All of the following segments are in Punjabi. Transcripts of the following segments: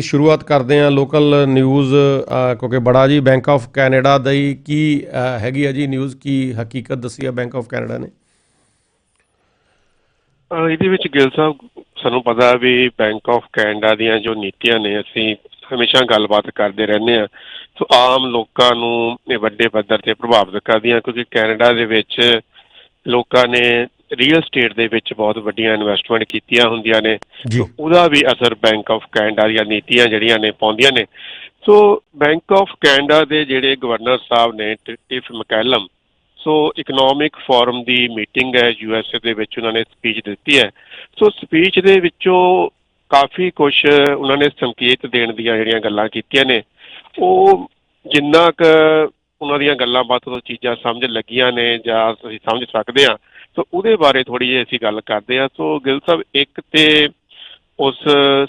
ਸ਼ੁਰੂਆਤ ਕਰਦੇ ਹਾਂ ਲੋਕਲ ਨਿਊਜ਼ ਕਿਉਂਕਿ ਬੜਾ ਜੀ ਬੈਂਕ ਆਫ ਕੈਨੇਡਾ ਦੀ ਕੀ ਹੈਗੀ ਆ ਜੀ ਨਿਊਜ਼, ਕੀ ਹਕੀਕਤ ਦੱਸੀ ਆ ਬੈਂਕ ਆਫ ਕੈਨੇਡਾ ਨੇ? ਇਹਦੇ ਵਿੱਚ ਗਿੱਲ ਸਾਹਿਬ, ਸਾਨੂੰ ਪਤਾ ਵੀ ਬੈਂਕ ਆਫ ਕੈਨੇਡਾ ਦੀਆਂ ਜੋ ਨੀਤੀਆਂ ਨੇ, ਅਸੀਂ ਹਮੇਸ਼ਾ ਗੱਲਬਾਤ ਕਰਦੇ ਰਹਿੰਦੇ ਆ। ਸੋ, ਆਮ ਲੋਕਾਂ ਨੂੰ ਇਹ ਵੱਡੇ ਪੱਧਰ ਤੇ ਪ੍ਰਭਾਵਿਤ ਕਰਦੀਆਂ, ਕਿਉਂਕਿ ਕੈਨੇਡਾ ਦੇ ਵਿੱਚ ਲੋਕਾਂ ਨੇ ਰੀਅਲ ਸਟੇਟ ਦੇ ਵਿੱਚ ਬਹੁਤ ਵੱਡੀਆਂ ਇਨਵੈਸਟਮੈਂਟ ਕੀਤੀਆਂ ਹੁੰਦੀਆਂ ਨੇ। ਉਹਦਾ ਵੀ ਅਸਰ ਬੈਂਕ ਆਫ ਕੈਨੇਡਾ ਦੀਆਂ ਨੀਤੀਆਂ ਜਿਹੜੀਆਂ ਨੇ ਪਾਉਂਦੀਆਂ ਨੇ। ਸੋ ਬੈਂਕ ਆਫ ਕੈਨੇਡਾ ਦੇ ਜਿਹੜੇ ਗਵਰਨਰ ਸਾਹਿਬ ਨੇ Tiff Macklem so economic forum ਦੀ ਮੀਟਿੰਗ ਹੈ ਯੂਐਸਏ ਦੇ ਵਿੱਚ ਉਹਨਾਂ ਨੇ ਸਪੀਚ ਦਿੱਤੀ ਹੈ। ਸੋ ਸਪੀਚ ਦੇ ਵਿੱਚੋਂ ਕਾਫੀ ਕੁਝ ਉਹਨਾਂ ਨੇ ਸੰਕੇਤ ਦੇਣ ਦੀਆਂ ਜਿਹੜੀਆਂ ਗੱਲਾਂ ਕੀਤੀਆਂ ਨੇ। ਉਹ ਜਿੰਨਾ ਕੁ ਉਹਨਾਂ ਦੀਆਂ ਗੱਲਾਂ ਬਾਤਾਂ ਤੋਂ ਚੀਜ਼ਾਂ ਸਮਝ ਲੱਗੀਆਂ ਨੇ ਜਾਂ ਅਸੀਂ ਸਮਝ ਸਕਦੇ ਹਾਂ ਸੋ ਉਹਦੇ ਬਾਰੇ ਥੋੜੀ ਜਿਹੀ ਅਸੀਂ ਗੱਲ ਕਰਦੇ ਹਾਂ। ਸੋ ਗਿਲ ਸਾਹਿਬ ਇੱਕ ਤੇ ਉਸ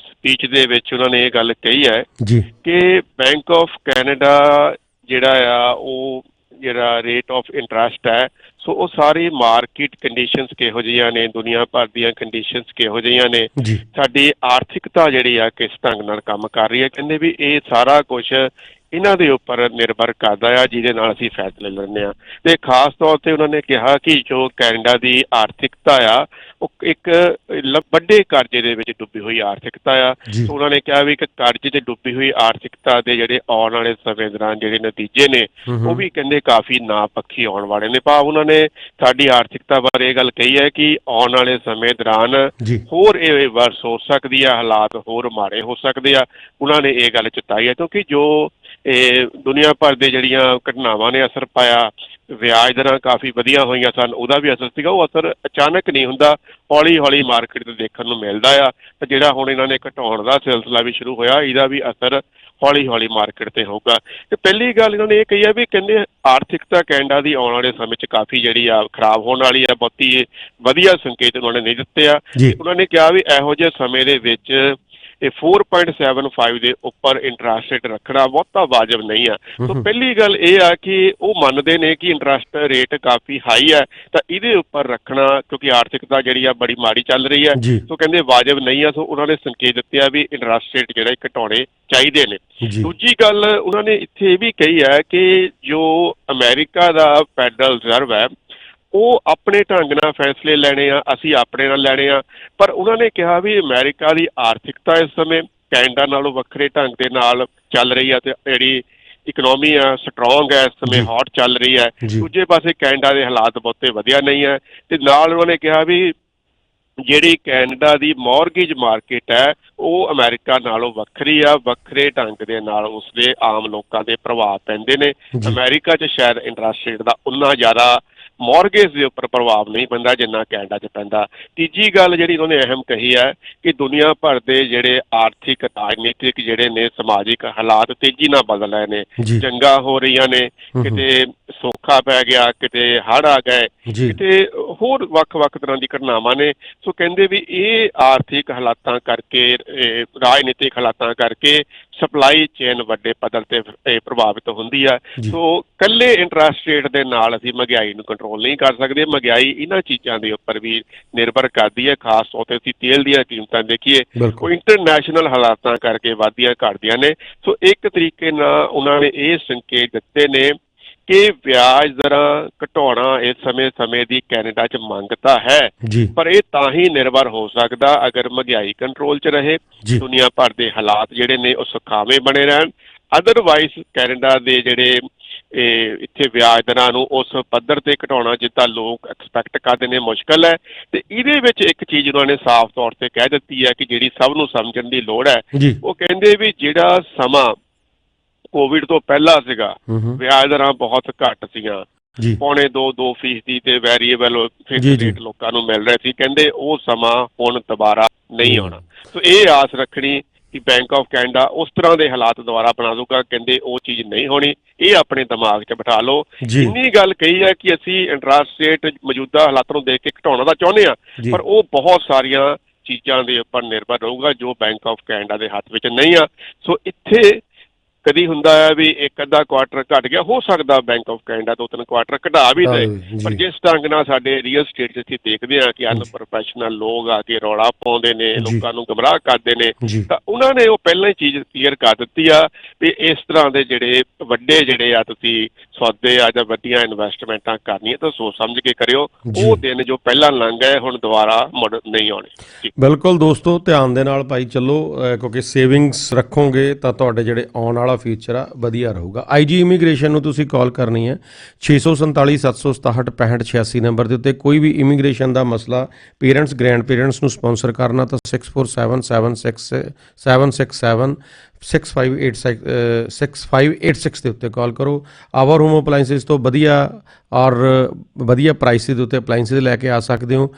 ਸਪੀਚ ਦੇ ਵਿੱਚ ਉਹਨਾਂ ਨੇ ਇਹ ਗੱਲ ਕਹੀ ਹੈ ਜੀ। ਕਿ ਬੈਂਕ ਆਫ ਕੈਨੇਡਾ ਜਿਹੜਾ ਆ ਉਹ ਜਿਹੜਾ ਰੇਟ ਆਫ ਇੰਟਰਸਟ ਹੈ ਸੋ ਉਹ ਸਾਰੀ ਮਾਰਕੀਟ ਕੰਡੀਸ਼ਨਸ ਕਿਹੋ ਜਿਹੀਆਂ ਨੇ ਦੁਨੀਆ ਭਰ ਦੀਆਂ ਕੰਡੀਸ਼ਨਸ ਕਿਹੋ ਜਿਹੀਆਂ ਨੇ। ਸਾਡੀ ਆਰਥਿਕਤਾ ਜਿਹੜੀ ਆ ਕਿਸ ਢੰਗ ਨਾਲ ਕੰਮ ਕਰ ਰਹੀ ਹੈ ਕਹਿੰਦੇ ਵੀ ਇਹ ਸਾਰਾ ਕੁਝ ਇਹਨਾਂ ਦੇ ਉੱਪਰ ਨਿਰਭਰ ਕਰਦਾ ਆ ਜਿਹਦੇ ਨਾਲ ਅਸੀਂ ਫੈਸਲੇ ਲੈਂਦੇ ਆ ਤੇ ਖਾਸ ਤੌਰ ਤੇ ਉਹਨਾਂ ਨੇ ਕਿਹਾ ਕਿ ਜੋ ਕੈਨੇਡਾ ਦੀ ਆਰਥਿਕਤਾ ਆ ਉਹ ਇੱਕ ਵੱਡੇ ਕਰਜ਼ੇ ਦੇ ਵਿੱਚ ਡੁੱਬੀ ਹੋਈ ਆਰਥਿਕਤਾ ਆ। ਉਹਨਾਂ ਨੇ ਕਿਹਾ ਵੀ ਕਿ ਕਰਜ਼ੇ 'ਚ ਡੁੱਬੀ ਹੋਈ ਆਰਥਿਕਤਾ ਦੇ ਜਿਹੜੇ ਆਉਣ ਵਾਲੇ ਸਮੇਂ ਦੌਰਾਨ ਜਿਹੜੇ ਨਤੀਜੇ ਨੇ। ਉਹ ਵੀ ਕਹਿੰਦੇ ਕਾਫੀ ਨਾਪੱਖੀ ਆਉਣ ਵਾਲੇ ਨੇ। ਭਾਵ ਉਹਨਾਂ ਨੇ ਸਾਡੀ ਆਰਥਿਕਤਾ ਬਾਰੇ ਇਹ ਗੱਲ ਕਹੀ ਹੈ ਕਿ ਆਉਣ ਵਾਲੇ ਸਮੇਂ ਦੌਰਾਨ ਹੋਰ ਇਹ ਵਰਸ ਹੋ ਸਕਦੀ ਆ ਹਾਲਾਤ ਹੋਰ ਮਾੜੇ ਹੋ ਸਕਦੇ ਆ। ਉਹਨਾਂ ਨੇ ਇਹ ਗੱਲ ਚਿਤਾਈ ਹੈ ਕਿਉਂਕਿ ਜੋ ਇਹ ਦੁਨੀਆ ਭਰ ਦੇ ਜਿਹੜੀਆਂ ਘਟਨਾਵਾਂ ਨੇ ਅਸਰ ਪਾਇਆ ਵਿਆਜ ਦਰਾਂ ਕਾਫੀ ਵਧੀਆ ਹੋਈਆਂ ਸਨ ਉਹਦਾ ਵੀ ਅਸਰ ਸੀਗਾ ਉਹ ਅਸਰ ਅਚਾਨਕ ਨਹੀਂ ਹੁੰਦਾ ਹੌਲੀ ਹੌਲੀ ਮਾਰਕੀਟ ਤੇ ਦੇਖਣ ਨੂੰ ਮਿਲਦਾ ਆ ਤੇ ਜਿਹੜਾ ਹੁਣ ਇਹਨਾਂ ਨੇ ਘਟਾਉਣ ਦਾ ਸਿਲਸਿਲਾ ਵੀ ਸ਼ੁਰੂ ਹੋਇਆ ਇਹਦਾ ਵੀ ਅਸਰ ਹੌਲੀ ਹੌਲੀ ਮਾਰਕੀਟ ਤੇ ਹੋਊਗਾ। ਤੇ ਪਹਿਲੀ ਗੱਲ ਇਹਨਾਂ ਨੇ ਇਹ ਕਹੀ ਹੈ ਵੀ ਕਹਿੰਦੇ ਆਰਥਿਕਤਾ ਕੈਨੇਡਾ ਦੀ ਆਉਣ ਵਾਲੇ ਸਮੇਂ 'ਚ ਕਾਫੀ ਜਿਹੜੀ ਆ ਖਰਾਬ ਹੋਣ ਵਾਲੀ ਆ ਬਹੁਤੀ ਵਧੀਆ ਸੰਕੇਤ ਉਹਨਾਂ ਨੇ ਨਹੀਂ ਦਿੱਤੇ ਆ। ਉਹਨਾਂ ਨੇ ਕਿਹਾ ਵੀ ਇਹੋ ਜਿਹੇ ਸਮੇਂ ਦੇ ਵਿੱਚ ਇਹ 4.75 ਦੇ ਉੱਪਰ ਇੰਟਰਸਟ ਰੇਟ ਰੱਖਣਾ ਬਹੁਤਾ ਵਾਜਬ ਨਹੀਂ ਆ। ਹੂੰ। ਪਹਿਲੀ ਗੱਲ ਇਹ ਆ ਕਿ ਉਹ ਮੰਨਦੇ ਨੇ ਕਿ ਇੰਟਰਸਟ ਰੇਟ ਕਾਫੀ ਹਾਈ ਹੈ ਤਾਂ ਇਹਦੇ ਉੱਪਰ ਰੱਖਣਾ ਕਿਉਂਕਿ ਆਰਥਿਕਤਾ ਜਿਹੜੀ ਆ ਬੜੀ ਮਾੜੀ ਚੱਲ ਰਹੀ ਹੈ ਸੋ ਕਹਿੰਦੇ ਵਾਜਬ ਨਹੀਂ ਆ ਸੋ ਉਹਨਾਂ ਨੇ ਸੰਕੇਤ ਦਿੱਤੇ ਆ ਵੀ ਇੰਟਰਸਟ ਰੇਟ ਜਿਹੜਾ ਘਟਾਉਣੇ ਚਾਹੀਦੇ ਨੇ। ਦੂਜੀ ਗੱਲ ਉਹਨਾਂ ਨੇ ਇੱਥੇ ਇਹ ਵੀ ਕਹੀ ਹੈ ਕਿ ਜੋ ਅਮਰੀਕਾ ਦਾ ਫੈਡਰਲ ਰਿਜ਼ਰਵ ਹੈ ਉਹ ਆਪਣੇ ਢੰਗ ਨਾਲ ਫੈਸਲੇ ਲੈਣੇ ਆ ਅਸੀਂ ਆਪਣੇ ਨਾਲ ਲੈਣੇ ਆ। ਪਰ ਉਹਨਾਂ ਨੇ ਕਿਹਾ ਵੀ ਅਮਰੀਕਾ ਦੀ ਆਰਥਿਕਤਾ ਇਸ ਸਮੇਂ ਕੈਨੇਡਾ ਨਾਲੋਂ ਵੱਖਰੇ ਢੰਗ ਦੇ ਨਾਲ ਚੱਲ ਰਹੀ ਆ ਤੇ ਜਿਹੜੀ ਇਕਨੋਮੀ ਆ ਸਟਰੋਂਗ ਹੈ ਇਸ ਸਮੇਂ। ਹੌਟ ਚੱਲ ਰਹੀ ਹੈ ਦੂਜੇ ਪਾਸੇ ਕੈਨੇਡਾ ਦੇ ਹਾਲਾਤ ਬਹੁਤੇ ਵਧੀਆ ਨਹੀਂ ਹੈ ਤੇ ਨਾਲ ਉਹਨਾਂ ਨੇ ਕਿਹਾ ਵੀ ਜਿਹੜੀ ਕੈਨੇਡਾ ਦੀ ਮੌਰਗੇਜ ਮਾਰਕੀਟ ਹੈ ਉਹ ਅਮਰੀਕਾ ਨਾਲੋਂ ਵੱਖਰੀ ਆ ਵੱਖਰੇ ਢੰਗ ਦੇ ਨਾਲ ਉਸਦੇ ਆਮ ਲੋਕਾਂ ਦੇ ਪ੍ਰਭਾਵ ਪੈਂਦੇ ਨੇ। ਅਮਰੀਕਾ 'ਚ ਸ਼ਾਇਦ ਇੰਟਰਸਟ ਰੇਟ ਦਾ ਉਨਾ ਜ਼ਿਆਦਾ ਮੌਰਗੇਜ ਦੇ ਉੱਪਰ ਪ੍ਰਭਾਵ ਨਹੀਂ ਪੈਂਦਾ ਜਿੰਨਾ ਕੈਨੇਡਾ 'ਚ ਪੈਂਦਾ। ਤੀਜੀ ਗੱਲ ਜਿਹੜੀ ਉਹਨਾਂ ਅਹਿਮ ਕਹੀ ਹੈ ਕਿ ਦੁਨੀਆ ਭਰ ਦੇ ਜਿਹੜੇ ਆਰਥਿਕ ਰਾਜਨੀਤਿਕ ਜਿਹੜੇ ਨੇ ਸਮਾਜਿਕ ਹਾਲਾਤ ਤੇਜ਼ੀ ਨਾਲ ਬਦਲ ਰਹੇ ਨੇ। ਜੰਗਾਂ ਹੋ ਰਹੀਆਂ ਨੇ। ਕਿਤੇ ਸੋਖਾ ਪੈ ਗਿਆ ਕਿਤੇ ਹੜ੍ਹ ਆ ਗਏ ਕਿਤੇ ਹੋਰ ਵੱਖ-ਵੱਖ ਤਰ੍ਹਾਂ ਦੀ ਘਟਨਾਵਾਂ ਨੇ। ਸੋ ਕਹਿੰਦੇ ਵੀ ਇਹ ਆਰਥਿਕ ਹਾਲਾਤਾਂ ਕਰਕੇ ਰਾਜਨੀਤਿਕ ਹਾਲਾਤਾਂ ਕਰਕੇ ਸਪਲਾਈ ਚੇਨ ਵੱਡੇ ਪੱਧਰ ਤੇ ਇਹ ਪ੍ਰਭਾਵਿਤ ਹੁੰਦੀ ਆ। ਸੋ ਕੱਲੇ ਇੰਟਰਸਟ ਰੇਟ ਦੇ ਨਾਲ ਅਸੀਂ ਮਹਿੰਗਾਈ ਨੂੰ ਕੰਟਰੋਲ ਨਹੀਂ ਕਰ ਸਕਦੇ। ਮਹਿੰਗਾਈ ਇਹਨਾਂ ਚੀਜ਼ਾਂ ਦੇ ਉੱਪਰ ਵੀ ਨਿਰਭਰ ਕਰਦੀ ਹੈ ਖਾਸ ਤੌਰ ਤੇ ਅਸੀਂ ਤੇਲ ਦੀਆਂ ਕੀਮਤਾਂ ਦੇਖੀਏ। ਉਹ ਇੰਟਰਨੈਸ਼ਨਲ ਹਾਲਾਤਾਂ ਕਰਕੇ ਵਾਧੀਆਂ ਘਟਦੀਆਂ ਨੇ। ਸੋ ਇੱਕ ਤਰੀਕੇ ਨਾਲ ਉਹਨਾਂ ਨੇ ਇਹ ਸੰਕੇਤ ਦਿੱਤੇ ਨੇ ਕਿ ਵਿਆਜ ਦਰਾਂ ਘਟਾਉਣਾ ਇਸ ਸਮੇਂ ਸਮੇਂ ਦੀ ਕੈਨੇਡਾ 'ਚ ਮੰਗ ਤਾਂ ਹੈ ਪਰ ਇਹ ਤਾਂ ਹੀ ਨਿਰਭਰ ਹੋ ਸਕਦਾ ਅਗਰ ਮਹਿੰਗਾਈ ਕੰਟਰੋਲ 'ਚ ਰਹੇ ਦੁਨੀਆ ਭਰ ਦੇ ਹਾਲਾਤ ਜਿਹੜੇ ਨੇ ਉਹ ਸੁਖਾਵੇਂ ਬਣੇ ਰਹਿਣ। ਅਦਰਵਾਈਜ਼ ਕੈਨੇਡਾ ਦੇ ਜਿਹੜੇ ਇਹ ਇੱਥੇ ਵਿਆਜ ਦਰਾਂ ਨੂੰ ਉਸ ਪੱਧਰ ਤੇ ਘਟਾਉਣਾ ਜਿੱਦਾਂ ਲੋਕ ਐਕਸਪੈਕਟ ਕਰਦੇ ਨੇ ਮੁਸ਼ਕਲ ਹੈ। ਤੇ ਇਹਦੇ ਵਿੱਚ ਇੱਕ ਚੀਜ਼ ਉਹਨਾਂ ਨੇ ਸਾਫ਼ ਤੌਰ ਤੇ ਕਹਿ ਦਿੱਤੀ ਹੈ ਕਿ ਜਿਹੜੀ ਸਭ ਨੂੰ ਸਮਝਣ ਦੀ ਲੋੜ ਹੈ ਉਹ ਕਹਿੰਦੇ ਵੀ ਜਿਹੜਾ ਸਮਾਂ ਕੋਵਿਡ ਤੋਂ ਪਹਿਲਾਂ ਸੀਗਾ ਵਿਆਜ ਦਰਾਂ ਬਹੁਤ ਘੱਟ ਸੀਗੀਆਂ ਜੀ। ਪੌਣੇ 2 2 ਫੀਸਦੀ ਤੇ ਵੈਰੀਏਬਲ ਫਿਕਸ। ਰੇਟ ਲੋਕਾਂ ਨੂੰ ਮਿਲ ਰਿਹਾ ਸੀ। ਕਹਿੰਦੇ ਉਹ ਸਮਾਂ ਹੁਣ ਦੁਬਾਰਾ ਨਹੀਂ ਆਉਣਾ। ਸੋ ਇਹ ਆਸ ਰੱਖਣੀ ਕਿ ਬੈਂਕ ਆਫ ਕੈਨੇਡਾ ਉਸ ਤਰ੍ਹਾਂ ਦੇ ਹਾਲਾਤ ਦੁਬਾਰਾ ਬਣਾ ਦੂਗਾ ਕਹਿੰਦੇ ਉਹ ਚੀਜ਼ ਨਹੀਂ ਹੋਣੀ। ਇਹ ਆਪਣੇ ਦਿਮਾਗ 'ਚ ਬਿਠਾ ਲਓ। ਇੰਨੀ ਗੱਲ ਕਹੀ ਹੈ ਕਿ ਅਸੀਂ ਇੰਟਰਸਟ ਰੇਟ ਮੌਜੂਦਾ ਹਾਲਾਤਾਂ ਨੂੰ ਦੇਖ ਕੇ ਘਟਾਉਣਾ ਤਾਂ ਚਾਹੁੰਦੇ ਆ ਪਰ ਉਹ ਬਹੁਤ ਸਾਰੀਆਂ ਚੀਜ਼ਾਂ ਦੇ ਉੱਪਰ ਨਿਰਭਰ ਰਹੂਗਾ ਜੋ ਬੈਂਕ ਆਫ ਕੈਨੇਡਾ ਦੇ ਹੱਥ ਵਿੱਚ ਨਹੀਂ ਆ। ਸੋ ਇੱਥੇ ਕਦੀ ਹੁੰਦਾ ਹੈ ਵੀ ਇੱਕ ਅੱਧਾ ਕੁਆਟਰ ਘਟ ਗਿਆ ਹੋ ਸਕਦਾ ਬੈਂਕ ਆਫ ਕੈਨੇਡਾ ਦੋ ਤਿੰਨ ਕੁਆਟਰ ਘਟਾ ਵੀ ਦੇ। ਪਰ ਜਿਸ ਢੰਗ ਨਾਲ ਸਾਡੇ ਰੀਅਲ ਸਟੇਟ 'ਚ ਅਸੀਂ ਦੇਖਦੇ ਹਾਂ ਕਿ ਅਨਪ੍ਰੋਫੈਸ਼ਨਲ ਲੋਕ ਆ ਕੇ ਰੌਲਾ ਪਾਉਂਦੇ ਨੇ। ਲੋਕਾਂ ਨੂੰ ਗਮਰਾਹ ਕਰਦੇ ਨੇ ਤਾਂ ਉਹਨਾਂ ਨੇ ਉਹ ਪਹਿਲਾਂ ਹੀ ਚੀਜ਼ ਕਲੀਅਰ ਕਰ ਦਿੱਤੀ ਆ ਵੀ ਇਸ ਤਰ੍ਹਾਂ ਦੇ ਜਿਹੜੇ ਵੱਡੇ ਜਿਹੜੇ ਆ ਤੁਸੀਂ ਸੌਦੇ ਆ ਜਾਂ ਵੱਡੀਆਂ ਇਨਵੈਸਟਮੈਂਟਾਂ ਕਰਨੀਆਂ ਤਾਂ ਸੋਚ ਸਮਝ ਕੇ ਕਰਿਓ। ਉਹ ਦਿਨ ਜੋ ਪਹਿਲਾਂ ਲੰਘ ਗਏ ਹੁਣ ਦੁਬਾਰਾ ਮੁੜ ਨਹੀਂ ਆਉਣੇ ਬਿਲਕੁਲ ਦੋਸਤੋ ਧਿਆਨ ਦੇ ਨਾਲ ਭਾਈ ਚੱਲੋ ਕਿਉਂਕਿ ਸੇਵਿੰਗਸ ਰੱਖੋਗੇ ਤਾਂ ਤੁਹਾਡੇ ਜਿਹੜੇ ਆਉਣ ਵਾਲਾ ਫੀਚਰ ਆ, ਵਧੀਆ ਰਹੂਗਾ। ਆਈਜੀ ਇਮੀਗ੍ਰੇਸ਼ਨ ਨੂੰ ਤੁਸੀਂ ਕਾਲ ਕਰਨੀ ਹੈ। 647 767 6586 ਨੰਬਰ ਦੇ ਉੱਤੇ ਕੋਈ ਵੀ ਇਮੀਗ੍ਰੇਸ਼ਨ ਦਾ ਮਸਲਾ ਪੇਰੈਂਟਸ ਗ੍ਰੈਂਡ ਪੇਰੈਂਟਸ ਨੂੰ ਸਪਾਂਸਰ ਕਰਨਾ ਤਾਂ 647767 767 6586 ਅਹ 6586 ਦੇ ਉੱਤੇ ਕਾਲ ਕਰੋ। ਆਵਰ ਹੋਮ ਅਪਲਾਈਐਂਸਿਸ ਤੋਂ ਵਧੀਆ ਔਰ ਵਧੀਆ ਪ੍ਰਾਈਸ ਦੇ ਉੱਤੇ ਅਪਲਾਈਐਂਸਿਸ ਲੈ ਕੇ ਆ ਸਕਦੇ ਹੋ।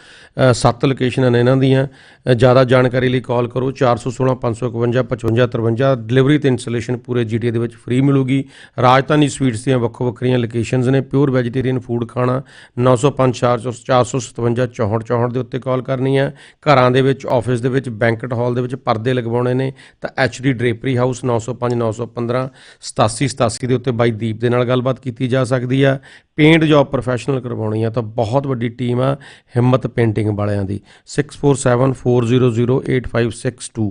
ਸੱਤ ਲੋਕੇਸ਼ਨਾਂ ਨੇ ਇਹਨਾਂ ਦੀਆਂ। ਜ਼ਿਆਦਾ ਜਾਣਕਾਰੀ ਲਈ ਕਾਲ ਕਰੋ। 416 551 55 53 ਡਿਲੀਵਰੀ ਤੇ ਇੰਸਟਾਲੇਸ਼ਨ ਪੂਰੇ ਜੀਟੀਏ ਦੇ ਵਿੱਚ ਫ੍ਰੀ ਮਿਲੂਗੀ। ਰਾਜਧਾਨੀ ਸਵੀਟਸ ਦੀਆਂ ਵੱਖੋ ਵੱਖਰੀਆਂ ਲੋਕੇਸ਼ਨਸ ਨੇ। ਪਿਓਰ ਵੈਜੀਟੇਰੀਅਨ ਫੂਡ ਖਾਣਾ 905 457 64 64 ਦੇ ਉੱਤੇ ਕਾਲ ਕਰਨੀ ਹੈ। ਘਰਾਂ ਦੇ ਵਿੱਚ ਆਫਿਸ ਦੇ ਵਿੱਚ ਬੈਂਕਟ ਹਾਲ ਦੇ ਵਿੱਚ ਪਰਦੇ ਲਗਵਾਉਣੇ ਨੇ। ਤਾਂ ਐਚਡੀ ਡ੍ਰੇਪਰੀ ਹਾਊਸ 905 915 87 87 ਦੇ ਉੱਤੇ ਬਾਈ ਦੀਪ ਦੇ ਨਾਲ ਗੱਲਬਾਤ ਕੀਤੀ ਜਾ ਸਕਦੀ ਆ। ਪੇਂਟ ਜੌਬ ਪ੍ਰੋਫੈਸ਼ਨਲ ਕਰਵਾਉਣੀ ਆ ਤਾਂ ਬਹੁਤ ਵੱਡੀ ਟੀਮ ਆ ਹਿੰਮਤ ਪੇਂਟਿੰਗ ਵਾਲਿਆਂ ਦੀ। 6474008562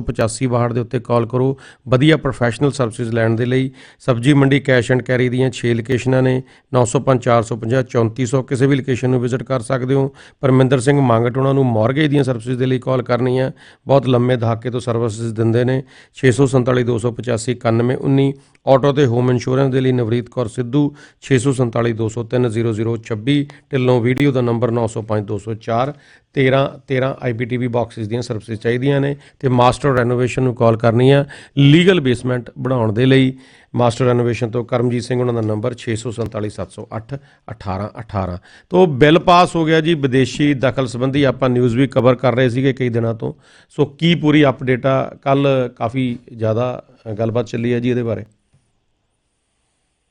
647 ਦੇ ਉੱਤੇ ਕਾਲ ਕਰੋ। ਵਧੀਆ ਪ੍ਰੋਫੈਸ਼ਨਲ ਸਰਵਿਸਿਜ਼ ਲੈਣ ਦੇ ਲਈ ਸਬਜੀ ਮੰਡੀ ਕੈਸ਼ ਐਂਡ ਕੈਰੀ ਦੀਆਂ 6 ਲੋਕੇਸ਼ਨਾਂ ਨੇ। 905 450 3400 ਕਿਸੇ ਵੀ ਲੋਕੇਸ਼ਨ ਨੂੰ ਵਿਜ਼ਿਟ ਕਰ ਸਕਦੇ ਹੋ। ਪਰਮਿੰਦਰ ਸਿੰਘ ਮੰਗਟ ਉਹਨਾਂ ਨੂੰ ਮਾਰਗੇਜ ਦੀਆਂ ਸਰਵਿਸਿਜ਼ ਦੇ ਲਈ ਕਾਲ ਕਰਨੀ ਆ ਬਹੁਤ ਲੰਮੇ ਦਹਾਕੇ ਤੋਂ ਸਰਵਿਸਿਜ਼ ਦਿੰਦੇ ਨੇ। 647 285 9119 ਆਟੋ ਤੇ ਹੋਮ ਇੰਸ਼ੋਰੈਂਸ ਦੇ ਲਈ ਨਵਰੀਤ ਕੌਰ ਸਿੱਧੂ 647 203 0026 ਢਿੱਲੋਂ ਵੀਡੀਓ ਦਾ ਨੰਬਰ 905 204 13 13 ਆਈਪੀਟੀਵੀ ਬਾਕਸਿਸ ਦੀਆਂ ਸਰਵਿਸਿਜ਼ ਚਾਹੀਦੀਆਂ ਨੇ ਤੇ ਮਾਸਟਰ ਰੈਨੋਵੇਸ਼ਨ ਨੂੰ ਕਾਲ ਕਰਨੀ ਆ ਲੀਗਲ ਬੇਸਮੈਂਟ ਬਣਾਉਣ ਦੇ ਲਈ। ਮਾਸਟਰ ਰੈਨੋਵੇਸ਼ਨ ਤੋਂ ਕਰਮਜੀਤ ਸਿੰਘ ਉਹਨਾਂ ਦਾ ਨੰਬਰ 647708 1818 ਤੋਂ ਬਿੱਲ ਪਾਸ ਹੋ ਗਿਆ ਜੀ, ਵਿਦੇਸ਼ੀ ਦਖਲ ਸੰਬੰਧੀ ਆਪਾਂ ਨਿਊਜ਼ ਵੀ ਕਵਰ ਕਰ ਰਹੇ ਸੀਗੇ ਕਈ ਦਿਨਾਂ ਤੋਂ। ਸੋ ਕੀ ਪੂਰੀ ਅਪਡੇਟ ਆ ਕੱਲ ਕਾਫੀ ਜ਼ਿਆਦਾ ਗੱਲਬਾਤ ਚੱਲੀ ਹੈ ਜੀ ਇਹਦੇ ਬਾਰੇ।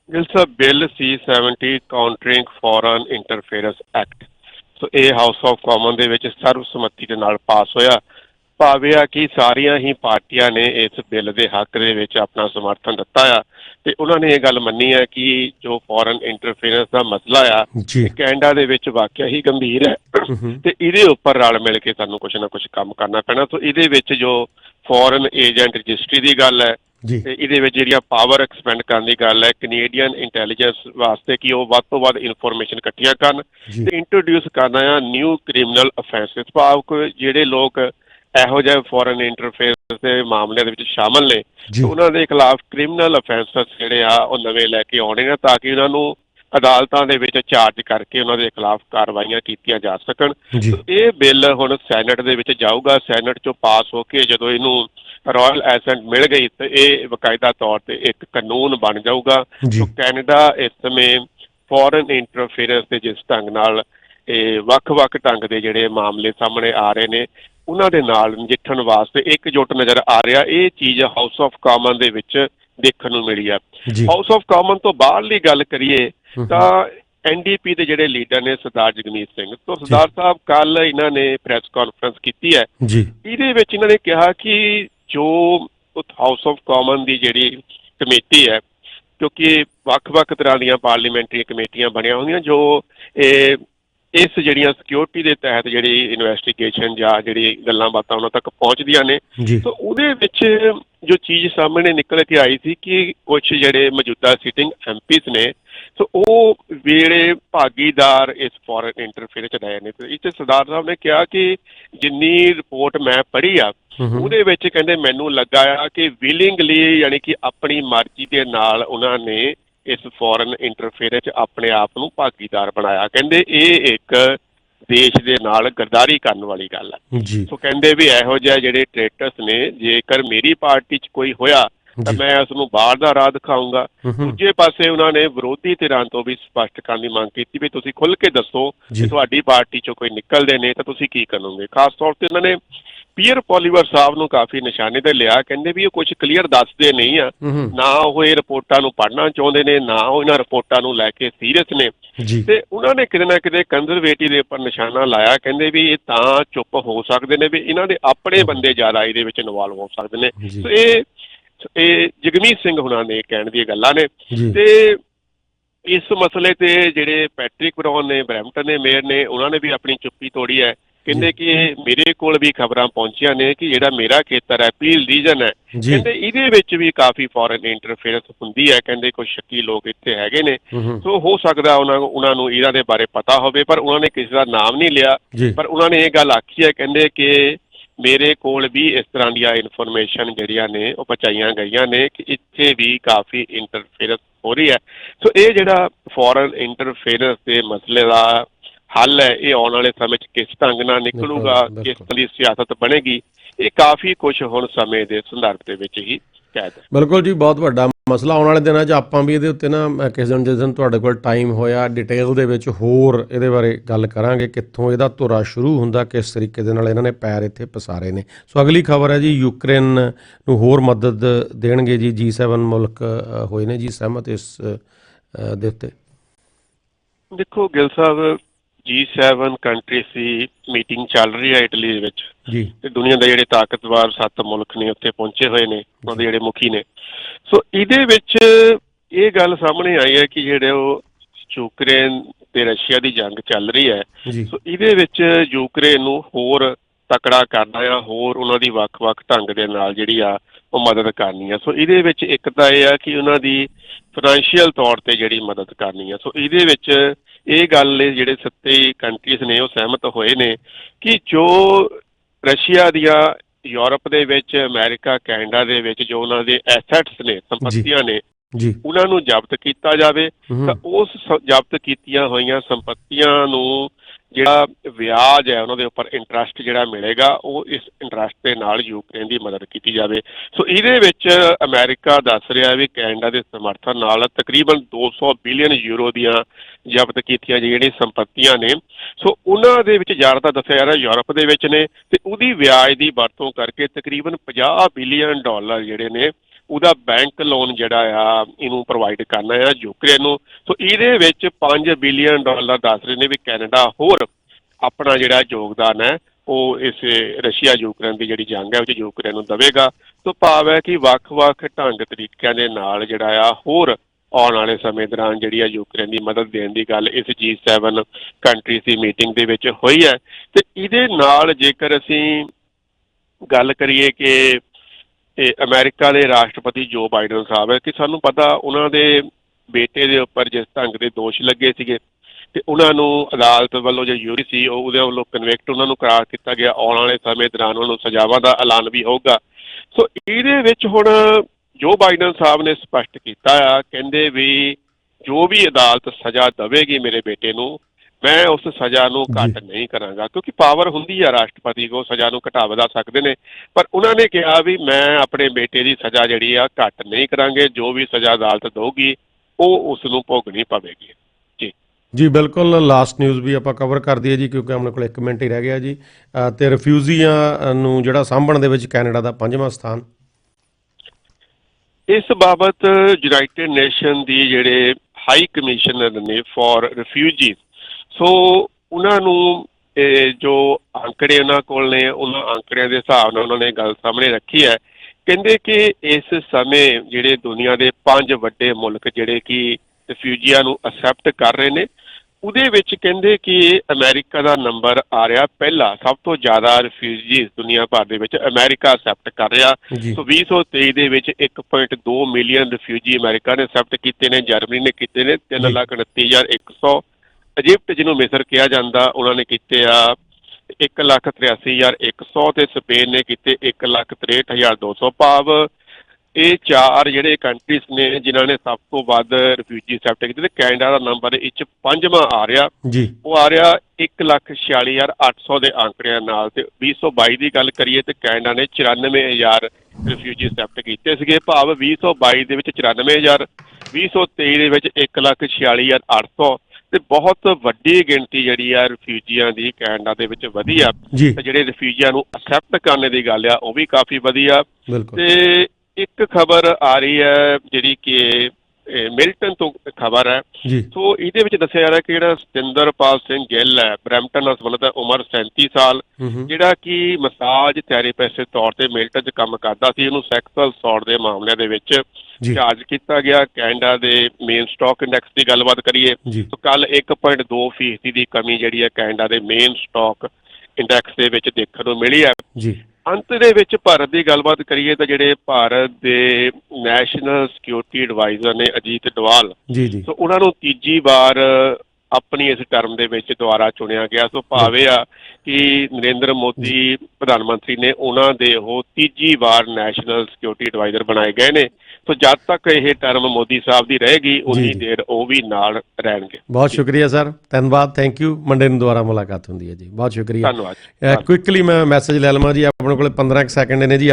ਗਿਲ ਸਾਹਿਬ bill C70 countering foreign interference act. So ਇਹ ਹਾਊਸ ਆਫ ਕਾਮਨ ਦੇ ਵਿੱਚ ਸਰਵਸੰਮਤੀ ਦੇ ਨਾਲ ਪਾਸ ਹੋਇਆ। ਭਾਵਿਆ ਕਿ ਸਾਰੀਆਂ ਹੀ ਪਾਰਟੀਆਂ ਨੇ ਇਸ ਬਿੱਲ ਦੇ ਹੱਕ ਦੇ ਵਿੱਚ ਆਪਣਾ ਸਮਰਥਨ ਦਿੱਤਾ ਆ। ਤੇ ਉਹਨਾਂ ਨੇ ਇਹ ਗੱਲ ਮੰਨੀ ਹੈ ਕਿ ਜੋ ਫੋਰਨ ਇੰਟਰਫੇਰੈਂਸ ਦਾ ਮਸਲਾ ਆ ਕੈਨੇਡਾ ਦੇ ਵਿੱਚ ਵਾਕਿਆ ਹੀ ਗੰਭੀਰ ਹੈ। ਤੇ ਇਹਦੇ ਉੱਪਰ ਰਲ ਮਿਲ ਕੇ ਸਾਨੂੰ ਕੁਝ ਨਾ ਕੁਝ ਕੰਮ ਕਰਨਾ ਪੈਣਾ। ਸੋ ਇਹਦੇ ਵਿੱਚ ਜੋ ਫੋਰਨ ਏਜੰਟ ਰਜਿਸਟਰੀ ਦੀ ਗੱਲ ਹੈ ਤੇ ਇਹਦੇ ਵਿੱਚ ਜਿਹੜੀਆਂ ਪਾਵਰ ਐਕਸਪੈਂਡ ਕਰਨ ਦੀ ਗੱਲ ਹੈ ਕੈਨੇਡੀਅਨ ਇੰਟੈਲੀਜੈਂਸ ਵਾਸਤੇ ਕਿ ਉਹ ਵੱਧ ਤੋਂ ਵੱਧ ਇਨਫੋਰਮੇਸ਼ਨ ਇਕੱਠੀਆਂ ਕਰਨ ਤੇ ਇੰਟਰੋਡਿਊਸ ਕਰਨਾ ਆ ਨਿਊ ਕ੍ਰਿਮੀਨਲ ਅਫੈਂਸਸ ਭਾਵ ਜਿਹੜੇ ਲੋਕ ਇਹੋ ਜਿਹੇ ਫੋਰਨ ਇੰਟਰਫੇਸ ਦੇ ਮਾਮਲਿਆਂ ਦੇ ਵਿੱਚ ਸ਼ਾਮਲ ਨੇ। ਤੇ ਉਹਨਾਂ ਦੇ ਖਿਲਾਫ ਕ੍ਰਿਮੀਨਲ ਅਫੈਂਸਸ ਜਿਹੜੇ ਆ ਉਹ ਨਵੇਂ ਲੈ ਕੇ ਆਉਣੇ ਨੇ ਤਾਂ ਕਿ ਉਹਨਾਂ ਨੂੰ ਅਦਾਲਤਾਂ ਦੇ ਵਿੱਚ ਚਾਰਜ ਕਰਕੇ ਉਹਨਾਂ ਦੇ ਖਿਲਾਫ ਕਾਰਵਾਈਆਂ ਕੀਤੀਆਂ ਜਾ ਸਕਣ। ਇਹ ਬਿੱਲ ਹੁਣ ਸੈਨੇਟ ਦੇ ਵਿੱਚ ਜਾਊਗਾ। ਸੈਨੇਟ ਚੋਂ ਪਾਸ ਹੋ ਕੇ ਜਦੋਂ ਇਹਨੂੰ ਰਾਇਲ ਐਸੈਂਟ ਮਿਲ ਗਈ ਤੇ ਇਹ ਬਕਾਇਦਾ ਤੌਰ ਤੇ ਇੱਕ ਕਾਨੂੰਨ ਬਣ ਜਾਊਗਾ। ਜੀ। ਸੋ ਕੈਨੇਡਾ ਇਸ ਸਮੇਂ ਫੋਰਨ ਇੰਟਰਫੇਰੈਂਸ ਦੇ ਜਿਸ ਢੰਗ ਨਾਲ ਇਹ ਵੱਖ-ਵੱਖ ਢੰਗ ਦੇ ਜਿਹੜੇ ਮਾਮਲੇ ਸਾਹਮਣੇ ਆ ਰਹੇ ਨੇ ਉਹਨਾਂ ਦੇ ਨਾਲ ਨਜਿੱਠਣ ਵਾਸਤੇ ਇਕਜੁੱਟ ਨਜ਼ਰ ਆ ਰਿਹਾ। ਇਹ ਚੀਜ਼ ਹਾਊਸ ਆਫ ਕਾਮਨ ਦੇ ਵਿੱਚ ਦੇਖਣ ਨੂੰ ਮਿਲੀ ਆ ਹਾਊਸ ਆਫ ਕਾਮਨ ਤੋਂ ਬਾਹਰਲੀ ਗੱਲ ਕਰੀਏ। ਤਾਂ ਐਨਡੀਪੀ ਦੇ ਜਿਹੜੇ ਲੀਡਰ ਨੇ ਸਰਦਾਰ ਜਗਮੀਤ ਸਿੰਘ। ਤੋਂ ਸਰਦਾਰ ਸਾਹਿਬ ਕੱਲ ਇਹਨਾਂ ਨੇ ਪ੍ਰੈਸ ਕਾਨਫਰੰਸ ਕੀਤੀ ਹੈ। ਜੀ। ਇਹਦੇ ਵਿੱਚ ਇਹਨਾਂ ਨੇ ਕਿਹਾ ਕਿ ਜੋ ਹਾਊਸ ਆਫ ਕਾਮਨ ਦੀ ਜਿਹੜੀ ਕਮੇਟੀ ਹੈ ਕਿਉਂਕਿ ਵੱਖ-ਵੱਖ ਤਰ੍ਹਾਂ ਦੀਆਂ ਪਾਰਲੀਮੈਂਟਰੀ ਕਮੇਟੀਆਂ ਬਣੀਆਂ ਹੁੰਦੀਆਂ ਜੋ ਇਹ ਇਸ ਜਿਹੜੀਆਂ ਸਿਕਿਉਰਿਟੀ ਦੇ ਤਹਿਤ ਜਿਹੜੀ ਇਨਵੈਸਟੀਗੇਸ਼ਨ ਜਾਂ ਜਿਹੜੀ ਗੱਲਾਂ ਬਾਤਾਂ ਉਹਨਾਂ ਤੱਕ ਪਹੁੰਚਦੀਆਂ ਨੇ ਸੋ ਉਹਦੇ ਵਿੱਚ ਜੋ ਚੀਜ਼ ਸਾਹਮਣੇ ਨਿਕਲ ਕੇ ਆਈ ਸੀ ਕਿ ਕੁਝ ਜਿਹੜੇ ਮੌਜੂਦਾ ਸਿਟਿੰਗ ਐਮਪੀਸ ਨੇ ਸੋ ਉਹ ਜਿਹੜੇ ਭਾਗੀਦਾਰ ਇਸ ਫੋਰਨ ਇੰਟਰਫੇਅਰ ਚ ਰਹੇ ਨੇ ਤੇ ਇੱਥੇ ਸਰਦਾਰ ਸਾਹਿਬ ਨੇ ਕਿਹਾ ਕਿ ਜਿੰਨੀ ਰਿਪੋਰਟ ਮੈਂ ਪੜ੍ਹੀ ਆ। ਉਹਦੇ ਵਿੱਚ ਕਹਿੰਦੇ ਮੈਨੂੰ ਲੱਗਾ ਆ ਕਿ ਵਿਲਿੰਗਲੀ ਯਾਨੀ ਕਿ ਆਪਣੀ ਮਰਜ਼ੀ ਦੇ ਨਾਲ ਉਹਨਾਂ ਨੇ ਇਸ ਫੋਰਨ ਇੰਟਰਫੇਅਰ ਚ ਆਪਣੇ ਆਪ ਨੂੰ ਭਾਗੀਦਾਰ ਬਣਾਇਆ ਕਹਿੰਦੇ ਇਹ ਇੱਕ ਦੇਸ਼ ਦੇ ਨਾਲ ਗਰਦਾਰੀ ਕਰਨ ਵਾਲੀ ਗੱਲ ਹੈ ਸੋ ਕਹਿੰਦੇ ਵੀ ਇਹੋ ਜਿਹੇ ਜਿਹੜੇ ਟ੍ਰੇਟਰਸ ਨੇ ਜੇਕਰ ਮੇਰੀ ਪਾਰਟੀ 'ਚ ਕੋਈ ਹੋਇਆ ਤਾਂ। ਮੈਂ ਉਸ ਨੂੰ ਬਾਹਰ ਦਾ ਰਾਹ ਦਿਖਾਊਂਗਾ ਹਮ। ਦੂਜੇ ਪਾਸੇ ਉਹਨਾਂ ਨੇ ਵਿਰੋਧੀ ਧਿਰਾਂ ਤੋਂ ਵੀ ਸਪਸ਼ਟ ਕਰਨ ਦੀ ਮੰਗ ਕੀਤੀ ਵੀ ਤੁਸੀਂ ਖੁੱਲ ਕੇ ਦੱਸੋ। ਕਿ ਤੁਹਾਡੀ ਪਾਰਟੀ 'ਚੋਂ ਕੋਈ ਨਿਕਲਦੇ ਨੇ ਤਾਂ ਤੁਸੀਂ ਕੀ ਕਰੋਗੇ ਖਾਸ ਤੌਰ ਤੇ ਉਹਨਾਂ ਨੇ ਪੀਅਰ ਪੋਲੀਵਰ ਸਾਹਿਬ ਨੂੰ ਕਾਫੀ ਨਿਸ਼ਾਨੇ ਤੇ ਲਿਆ ਕਹਿੰਦੇ ਵੀ ਉਹ ਕੁਝ ਕਲੀਅਰ ਦੱਸਦੇ ਨਹੀਂ ਆ। ਨਾ ਉਹ ਇਹ ਰਿਪੋਰਟਾਂ ਨੂੰ ਪੜ੍ਹਨਾ ਚਾਹੁੰਦੇ ਨੇ ਨਾ ਉਹ ਇਹਨਾਂ ਰਿਪੋਰਟਾਂ ਨੂੰ ਲੈ ਕੇ ਸੀਰੀਅਸ ਨੇ। ਤੇ ਉਹਨਾਂ ਨੇ ਕਿਤੇ ਨਾ ਕਿਤੇ ਕੰਜ਼ਰਵੇਟਿਵ ਦੇ ਉੱਪਰ ਨਿਸ਼ਾਨਾ ਲਾਇਆ ਕਹਿੰਦੇ ਵੀ ਇਹ ਤਾਂ ਚੁੱਪ ਹੋ ਸਕਦੇ ਨੇ ਵੀ ਇਹਨਾਂ ਦੇ ਆਪਣੇ ਬੰਦੇ ਜ਼ਿਆਦਾ ਇਹਦੇ ਵਿੱਚ ਇਨਵੋਲਵ ਹੋ ਸਕਦੇ ਨੇ। ਸੋ ਇਹ ਇਹ ਜਗਮੀਤ ਸਿੰਘ ਹੁਣਾਂ ਨੇ ਕਹਿਣ ਦੀਆਂ ਗੱਲਾਂ ਨੇ। ਤੇ ਇਸ ਮਸਲੇ ਤੇ ਜਿਹੜੇ ਪੈਟ੍ਰਿਕ ਬਰਾਉਨ ਨੇ ਬਰੈਂਪਟਨ ਨੇ ਮੇਅਰ ਨੇ ਉਹਨਾਂ ਨੇ ਵੀ ਆਪਣੀ ਚੁੱਪੀ ਤੋੜੀ ਹੈ। ਕਹਿੰਦੇ ਕਿ ਮੇਰੇ ਕੋਲ ਵੀ ਖਬਰਾਂ ਪਹੁੰਚੀਆਂ ਨੇ ਕਿ ਜਿਹੜਾ ਮੇਰਾ ਖੇਤਰ ਹੈ ਪੀਲ ਰੀਜਨ ਹੈ ਕਹਿੰਦੇ ਇਹਦੇ ਵਿੱਚ ਵੀ ਕਾਫੀ ਫੋਰਨ ਇੰਟਰਫੇਰੈਂਸ ਹੁੰਦੀ ਹੈ ਕਹਿੰਦੇ ਕੁਝ ਸ਼ੱਕੀ ਲੋਕ ਇੱਥੇ ਹੈਗੇ ਨੇ। ਸੋ ਹੋ ਸਕਦਾ ਉਹਨਾਂ ਉਹਨਾਂ ਨੂੰ ਇਹਨਾਂ ਦੇ ਬਾਰੇ ਪਤਾ ਹੋਵੇ ਪਰ ਉਹਨਾਂ ਨੇ ਕਿਸੇ ਦਾ ਨਾਮ ਨਹੀਂ ਲਿਆ। ਪਰ ਉਹਨਾਂ ਨੇ ਇਹ ਗੱਲ ਆਖੀ ਹੈ ਕਹਿੰਦੇ ਕਿ ਮੇਰੇ ਕੋਲ ਵੀ ਇਸ ਤਰ੍ਹਾਂ ਦੀਆਂ ਇਨਫੋਰਮੇਸ਼ਨ ਜਿਹੜੀਆਂ ਨੇ ਉਹ ਪਹੁੰਚਾਈਆਂ ਗਈਆਂ ਨੇ ਕਿ ਇੱਥੇ ਵੀ ਕਾਫੀ ਇੰਟਰਫੇਰੈਂਸ ਹੋ ਰਹੀ ਹੈ। ਸੋ ਇਹ ਜਿਹੜਾ ਫੋਰਨ ਇੰਟਰਫੇਰੈਂਸ ਦੇ ਮਸਲੇ ਦਾ ਹੱਲ ਹੈ ਇਹ ਆਉਣ ਵਾਲੇ ਸਮੇਂ 'ਚ ਕਿਸ ਢੰਗ ਨਾਲ ਨਿਕਲੂਗਾ। ਕਿਸ ਤਰ੍ਹਾਂ ਸਿਆਸਤ ਬਣੇਗੀ ਇਹ ਕਾਫੀ ਕੁਝ ਹੁਣ ਸਮੇਂ ਦੇ ਸੰਦਰਭ ਦੇ ਵਿੱਚ ਹੀ ਕੈਦ ਬਿਲਕੁਲ ਜੀ ਬਹੁਤ ਵੱਡਾ ਮਸਲਾ ਆਉਣ ਵਾਲੇ ਦਿਨਾਂ 'ਚ ਆਪਾਂ ਵੀ ਇਹਦੇ ਉੱਤੇ ਨਾ ਕਿਸੇ ਦਿਨ ਜਿਸ ਦਿਨ ਤੁਹਾਡੇ ਕੋਲ ਟਾਈਮ ਹੋਇਆ ਡਿਟੇਲ ਦੇ ਵਿੱਚ ਹੋਰ ਇਹਦੇ ਬਾਰੇ ਗੱਲ ਕਰਾਂਗੇ ਕਿੱਥੋਂ ਇਹਦਾ ਧੁਰਾ ਸ਼ੁਰੂ ਹੁੰਦਾ ਕਿਸ ਤਰੀਕੇ ਦੇ ਨਾਲ ਇਹਨਾਂ ਨੇ ਪੈਰ ਇੱਥੇ ਪਸਾਰੇ ਨੇ। ਸੋ ਅਗਲੀ ਖਬਰ ਹੈ ਜੀ ਯੂਕਰੇਨ ਨੂੰ ਹੋਰ ਮਦਦ ਦੇਣਗੇ ਜੀ G7 ਮੁਲਕ ਹੋਏ ਨੇ ਜੀ ਸਹਿਮਤ ਇਸ ਦੇ ਉੱਤੇ। ਦੇਖੋ ਗਿਲ ਸਾਹਿਬ G7 ਕੰਟਰੀਜ਼ ਦੀ ਮੀਟਿੰਗ ਚੱਲ ਰਹੀ ਹੈ ਇਟਲੀ ਦੇ ਵਿੱਚ। ਜੀ। ਤੇ ਦੁਨੀਆ ਦੇ ਜਿਹੜੇ ਤਾਕਤਵਰ ਸੱਤ ਮੁਲਕ ਨੇ ਉੱਥੇ ਪਹੁੰਚੇ ਹੋਏ ਨੇ ਉਹਨਾਂ ਦੇ ਜਿਹੜੇ ਮੁਖੀ ਨੇ। ਸੋ ਇਹਦੇ ਵਿੱਚ ਇਹ ਗੱਲ ਸਾਹਮਣੇ ਆਈ ਹੈ ਕਿ ਜਿਹੜੇ ਉਹ ਯੂਕਰੇਨ ਤੇ ਰਸ਼ੀਆ ਦੀ ਜੰਗ ਚੱਲ ਰਹੀ ਹੈ। ਜੀ। ਸੋ ਇਹਦੇ ਵਿੱਚ ਯੂਕਰੇਨ ਨੂੰ ਹੋਰ ਤਕੜਾ ਕਰਨਾ ਆ ਹੋਰ ਉਹਨਾਂ ਦੀ ਵੱਖ-ਵੱਖ ਢੰਗ ਦੇ ਨਾਲ ਜਿਹੜੀ ਆ ਉਹ ਮਦਦ ਕਰਨੀ ਆ। ਸੋ ਇਹਦੇ ਵਿੱਚ ਇੱਕ ਤਾਂ ਇਹ ਆ ਕਿ ਉਹਨਾਂ ਦੀ ਫਾਈਨੈਂਸ਼ੀਅਲ ਤੌਰ ਤੇ ਜਿਹੜੀ ਮਦਦ ਕਰਨੀ ਆ। ਸੋ ਇਹਦੇ ਵਿੱਚ ਇਹ ਗੱਲ ਇਹ ਜਿਹੜੇ ਸੱਤੇ ਕੰਟਰੀਜ਼ ਨੇ ਉਹ ਸਹਿਮਤ ਹੋਏ ਨੇ ਕਿ ਜੋ ਰਸ਼ੀਆ ਦੀਆਂ ਯੂਰਪ ਦੇ ਵਿੱਚ ਅਮਰੀਕਾ ਕੈਨੇਡਾ ਦੇ ਵਿੱਚ ਜੋ ਉਹਨਾਂ ਦੇ ਐਸੈਟਸ ਨੇ ਸੰਪਤੀਆਂ ਨੇ ਜੀ। ਉਹਨਾਂ ਨੂੰ ਜ਼ਬਤ ਕੀਤਾ ਜਾਵੇ ਤਾਂ ਉਸ ਜ਼ਬਤ ਕੀਤੀਆਂ ਹੋਈਆਂ ਸੰਪਤੀਆਂ ਨੂੰ ਜਿਹੜਾ ਵਿਆਜ ਹੈ ਉਹਨਾਂ ਦੇ ਉੱਪਰ ਇੰਟਰਸਟ ਜਿਹੜਾ ਮਿਲੇਗਾ, ਉਹ ਇਸ ਇੰਟਰਸਟ ਦੇ ਨਾਲ ਯੂਕਰੇਨ ਦੀ ਮਦਦ ਕੀਤੀ ਜਾਵੇ। ਸੋ ਇਹਦੇ ਵਿੱਚ ਅਮਰੀਕਾ ਦੱਸ ਰਿਹਾ ਵੀ ਕੈਨੇਡਾ ਦੇ ਸਮਰਥਨ ਨਾਲ ਤਕਰੀਬਨ 200 ਬਿਲੀਅਨ ਯੂਰੋ ਦੀਆਂ ਜ਼ਬਤ ਕੀਤੀਆਂ ਜਿਹੜੀਆਂ ਸੰਪਤੀਆਂ ਨੇ। ਸੋ ਉਹਨਾਂ ਦੇ ਵਿੱਚ ਜ਼ਿਆਦਾਤਰ ਦੱਸਿਆ ਜਾ ਰਿਹਾ ਯੂਰਪ ਦੇ ਵਿੱਚ ਨੇ ਤੇ ਉਹਦੀ ਵਿਆਜ ਦੀ ਵਰਤੋਂ ਕਰਕੇ ਤਕਰੀਬਨ 50 ਬਿਲੀਅਨ ਡਾਲਰ ਜਿਹੜੇ ਨੇ ਉਹਦਾ ਬੈਂਕ ਲੋਨ ਜਿਹੜਾ ਆ, ਇਹਨੂੰ ਪ੍ਰੋਵਾਈਡ ਕਰਨਾ ਆ ਯੂਕਰੇਨ ਨੂੰ। ਸੋ ਇਹਦੇ ਵਿੱਚ 5 ਬਿਲੀਅਨ ਡਾਲਰ ਦੱਸ ਰਹੇ ਨੇ ਵੀ ਕੈਨੇਡਾ ਹੋਰ ਆਪਣਾ ਜਿਹੜਾ ਯੋਗਦਾਨ ਹੈ, ਉਹ ਇਸ ਰਸ਼ੀਆ ਯੂਕਰੇਨ ਦੀ ਜਿਹੜੀ ਜੰਗ ਹੈ, ਉਹ 'ਚ ਯੂਕਰੇਨ ਨੂੰ ਦੇਵੇਗਾ। ਸੋ ਭਾਵ ਹੈ ਕਿ ਵੱਖ-ਵੱਖ ਢੰਗ ਤਰੀਕਿਆਂ ਦੇ ਨਾਲ ਜਿਹੜਾ ਆ, ਹੋਰ ਆਉਣ ਵਾਲੇ ਸਮੇਂ ਦੌਰਾਨ ਜਿਹੜੀ ਆ ਯੂਕਰੇਨ ਦੀ ਮਦਦ ਦੇਣ ਦੀ ਗੱਲ ਇਸ G7 ਕੰਟਰੀਜ਼ ਦੀ ਮੀਟਿੰਗ ਦੇ ਵਿੱਚ ਹੋਈ ਹੈ। ਤੇ ਇਹਦੇ ਨਾਲ ਜੇਕਰ ਅਸੀਂ ਗੱਲ ਕਰੀਏ ਕਿ ਇਹ ਅਮਰੀਕਾ ਦੇ ਰਾਸ਼ਟਰਪਤੀ ਜੋ ਬਾਈਡਨ ਸਾਹਿਬ ਹੈ ਕਿ ਸਾਨੂੰ ਪਤਾ ਉਹਨਾਂ ਦੇ ਬੇਟੇ ਦੇ ਉੱਪਰ ਜਿਸ ਢੰਗ ਦੇ ਦੋਸ਼ ਲੱਗੇ ਸੀਗੇ ਤੇ ਉਹਨਾਂ ਨੂੰ ਅਦਾਲਤ ਵੱਲੋਂ ਜੋ ਯੂਰੀ ਸੀ, ਉਹ ਉਹਦੇ ਵੱਲੋਂ ਕਨਵਿਕਟ ਉਹਨਾਂ ਨੂੰ ਕਰਾਰ ਕੀਤਾ ਗਿਆ। ਆਉਣ ਵਾਲੇ ਸਮੇਂ ਦੌਰਾਨ ਉਹਨਾਂ ਨੂੰ ਸਜ਼ਾਵਾਂ ਦਾ ਐਲਾਨ ਵੀ ਹੋਊਗਾ। ਸੋ ਇਹਦੇ ਵਿੱਚ ਹੁਣ ਜੋ ਬਾਈਡਨ ਸਾਹਿਬ ਨੇ ਸਪਸ਼ਟ ਕੀਤਾ ਆ, ਕਹਿੰਦੇ ਵੀ ਜੋ ਵੀ ਅਦਾਲਤ ਸਜ਼ਾ ਦੇਵੇਗੀ ਮੇਰੇ ਬੇਟੇ ਨੂੰ ਮੈਂ ਉਸ ਸਜ਼ਾ ਨੂੰ ਘੱਟ ਨਹੀਂ ਕਰਾਂਗਾ ਕਿਉਂਕਿ ਪਾਵਰ ਹੁੰਦੀ ਆ ਰਾਸ਼ਟਰਪਤੀ ਕੋ ਸਜ਼ਾ ਨੂੰ ਘਟਾ ਵਧਾ ਸਕਦੇ ਨੇ। ਪਰ ਉਹਨਾਂ ਨੇ ਕਿਹਾ ਵੀ ਮੈਂ ਆਪਣੇ ਬੇਟੇ ਦੀ ਸਜ਼ਾ ਜਿਹੜੀ ਆ ਘੱਟ ਨਹੀਂ ਕਰਾਂਗੇ ਜੋ ਵੀ ਸਜ਼ਾ ਅਦਾਲਤ ਦੇਊਗੀ ਉਹ ਉਸ ਨੂੰ ਭੋਗਣੀ ਪਵੇਗੀ। ਜੀ। ਜੀ ਬਿਲਕੁਲ ਲਾਸਟ ਨਿਊਜ਼ ਵੀ ਆਪਾਂ ਕਵਰ ਕਰ ਦਈਏ ਜੀ ਕਿਉਂਕਿ ਆਪਣੇ ਕੋਲ 1 ਮਿੰਟ ਹੀ ਰਹਿ ਗਿਆ ਜੀ। ਤੇ ਰਿਫਿਊਜੀਆਂ ਨੂੰ ਜਿਹੜਾ ਸਾਂਭਣ ਦੇ ਵਿੱਚ ਕੈਨੇਡਾ ਦਾ ਪੰਜਵਾਂ ਸਥਾਨ। ਇਸ ਬਾਬਤ ਯੂਨਾਈਟਿਡ ਨੇਸ਼ਨ ਦੀ ਜਿਹੜੇ ਹਾਈ ਕਮਿਸ਼ਨਰ ਨੇ ਫਾਰ ਰਿਫਿਊਜੀਜ਼ ਸੋ ਉਹਨਾਂ ਨੂੰ ਇਹ ਜੋ ਅੰਕੜੇ ਉਹਨਾਂ ਕੋਲ ਨੇ ਉਹਨਾਂ ਅੰਕੜਿਆਂ ਦੇ ਹਿਸਾਬ ਨਾਲ ਉਹਨਾਂ ਨੇ ਗੱਲ ਸਾਹਮਣੇ ਰੱਖੀ ਹੈ। ਕਹਿੰਦੇ ਕਿ ਇਸ ਸਮੇਂ ਜਿਹੜੇ ਦੁਨੀਆ ਦੇ ਪੰਜ ਵੱਡੇ ਮੁਲਕ ਜਿਹੜੇ ਕਿ ਰਿਫਿਊਜੀਆਂ ਨੂੰ ਅਸੈਪਟ ਕਰ ਰਹੇ ਨੇ ਉਹਦੇ ਵਿੱਚ ਕਹਿੰਦੇ ਕਿ ਅਮਰੀਕਾ ਦਾ ਨੰਬਰ ਆ ਰਿਹਾ ਪਹਿਲਾ ਸਭ ਤੋਂ ਜ਼ਿਆਦਾ ਰਿਫਿਊਜੀਜ਼ ਦੁਨੀਆ ਭਰ ਦੇ ਵਿੱਚ ਅਮਰੀਕਾ ਅਸੈਪਟ ਕਰ ਰਿਹਾ। ਸੋ 2023 ਦੇ ਵਿੱਚ 1.2 ਮਿਲੀਅਨ ਰਿਫਿਊਜੀ ਅਮਰੀਕਾ ਨੇ ਅਸੈਪਟ ਕੀਤੇ ਨੇ ਜਰਮਨੀ ਨੇ ਕੀਤੇ ਨੇ ਜੀ। 3,29,100 ਇਜਿਪਟ ਜਿਹਨੂੰ ਮਿਸਰ ਕਿਹਾ ਜਾਂਦਾ ਉਹਨਾਂ ਨੇ ਕੀਤੇ ਆ 1,83,100 ਤੇ ਸਪੇਨ ਨੇ ਕੀਤੇ 1,63,200 ਭਾਵ। ਇਹ ਚਾਰ ਜਿਹੜੇ ਕੰਟਰੀਜ਼ ਨੇ ਜਿਨ੍ਹਾਂ ਨੇ ਸਭ ਤੋਂ ਵੱਧ ਰਿਫਿਊਜੀ ਅਸੈਪਟ ਕੀਤੇ ਤੇ ਕੈਨੇਡਾ ਦਾ ਨੰਬਰ ਇਹ 'ਚ ਪੰਜਵਾਂ ਆ ਰਿਹਾ। ਜੀ। ਉਹ ਆ ਰਿਹਾ 1,46,800 ਦੇ ਅੰਕੜਿਆਂ ਨਾਲ ਤੇ 2022 ਦੀ ਗੱਲ ਕਰੀਏ ਤੇ ਕੈਨੇਡਾ ਨੇ 94000 ਰਿਫਿਊਜੀ ਅਸੈਪਟ ਕੀਤੇ ਸੀਗੇ। ਭਾਵ 2022 ਦੇ ਵਿੱਚ 94000 2023 ਦੇ ਵਿੱਚ 1,46,800 ਤੇ ਬਹੁਤ ਵੱਡੀ ਗਿਣਤੀ ਜਿਹੜੀ ਆ ਰਿਫਿਊਜੀਆਂ ਦੀ ਕੈਨੇਡਾ ਦੇ ਵਿੱਚ ਵਧੀ ਆ ਤੇ ਜਿਹੜੇ ਰਿਫਿਊਜੀਆਂ ਨੂੰ ਅਸੈਪਟ ਕਰਨ ਦੀ ਗੱਲ ਆ ਉਹ ਵੀ ਕਾਫੀ ਵਧੀਆ। ਤੇ ਇੱਕ ਖਬਰ ਆ ਰਹੀ ਹੈ ਜਿਹੜੀ ਕਿ ਮਿਲਟਨ ਤੋਂ ਖਬਰ ਹੈ। ਸੋ ਇਹਦੇ ਵਿੱਚ ਦੱਸਿਆ ਜਾ ਰਿਹਾ ਕਿ ਜਿਹੜਾ ਸਤਿੰਦਰਪਾਲ ਸਿੰਘ ਗਿੱਲ ਹੈ ਬਰੈਂਪਟਨ ਨਾਲ ਸੰਬੰਧਿਤ ਹੈ ਉਮਰ 37 ਸਾਲ। ਜਿਹੜਾ ਕਿ ਮਸਾਜ ਥੈਰੇਪਿਸਟ ਦੇ ਤੌਰ ਤੇ ਮਿਲਟਨ 'ਚ ਕੰਮ ਕਰਦਾ ਸੀ ਇਹਨੂੰ ਸੈਕਸੁਅਲ ਅਸੌਲਟ ਦੇ ਮਾਮਲਿਆਂ ਦੇ ਵਿੱਚ ਚਾਰਜ ਕੀਤਾ ਗਿਆ ਕੈਨੇਡਾ ਦੇ ਮੇਨ ਸਟਾਕ ਇੰਡੈਕਸ ਦੀ ਗੱਲਬਾਤ ਕਰੀਏ ਤਾਂ ਕੱਲ 1.2 ਫੀਸਦੀ ਦੀ ਕਮੀ ਜਿਹੜੀ ਹੈ ਕੈਨੇਡਾ ਦੇ ਮੇਨ ਸਟਾਕ ਇੰਡੈਕਸ ਦੇ ਵਿੱਚ ਦੇਖਣ ਨੂੰ ਮਿਲੀ ਹੈ। ਜੀ। ਅੰਤ ਦੇ ਵਿੱਚ ਭਾਰਤ ਦੀ ਗੱਲਬਾਤ ਕਰੀਏ ਤਾਂ ਜਿਹੜੇ ਭਾਰਤ ਦੇ ਨੈਸ਼ਨਲ ਸਿਕਿਉਰਿਟੀ ਐਡਵਾਈਜ਼ਰ ਨੇ ਅਜੀਤ ਡਵਾਲ ਜੀ ਜੀ। ਸੋ ਉਹਨਾਂ ਨੂੰ ਤੀਜੀ ਵਾਰ ਆਪਣੀ ਇਸ ਟਰਮ ਦੇ ਵਿੱਚ ਦੁਬਾਰਾ ਚੁਣਿਆ ਗਿਆ। ਸੋ ਭਾਵੇਂ ਆ ਕਿ ਨਰਿੰਦਰ ਮੋਦੀ ਪ੍ਰਧਾਨ ਮੰਤਰੀ ਨੇ ਉਹਨਾਂ ਦੇ ਉਹ ਤੀਜੀ ਵਾਰ ਨੈਸ਼ਨਲ ਸਿਕਿਉਰਿਟੀ ਐਡਵਾਈਜ਼ਰ ਬਣਾਏ ਗਏ ਨੇ। ਸੋ ਜਦ ਤੱਕ ਇਹ ਟਰਮ ਮੋਦੀ ਸਾਹਿਬ ਦੀ ਰਹੇਗੀ ਉਨੀ। ਦੇਰ ਉਹ ਵੀ ਨਾਲ ਰਹਿਣਗੇ। ਬਹੁਤ ਸ਼ੁਕਰੀਆ ਸਰ। ਧੰਨਵਾਦ। ਥੈਂਕ ਯੂ ਮੰਡੇ ਨੂੰ ਦੁਬਾਰਾ ਮੁਲਾਕਾਤ ਹੁੰਦੀ ਹੈ ਜੀ। ਬਹੁਤ ਸ਼ੁਕਰੀਆ। ਧੰਨਵਾਦ। ਕੁਇਕਲੀ ਮੈਂ ਮੈਸੇਜ ਲੈ ਲਵਾਂ ਜੀ। ਆਪਣੇ ਕੋਲੇ 15 ਕੁ ਸੈਕਿੰਡ ਨੇ ਜੀ।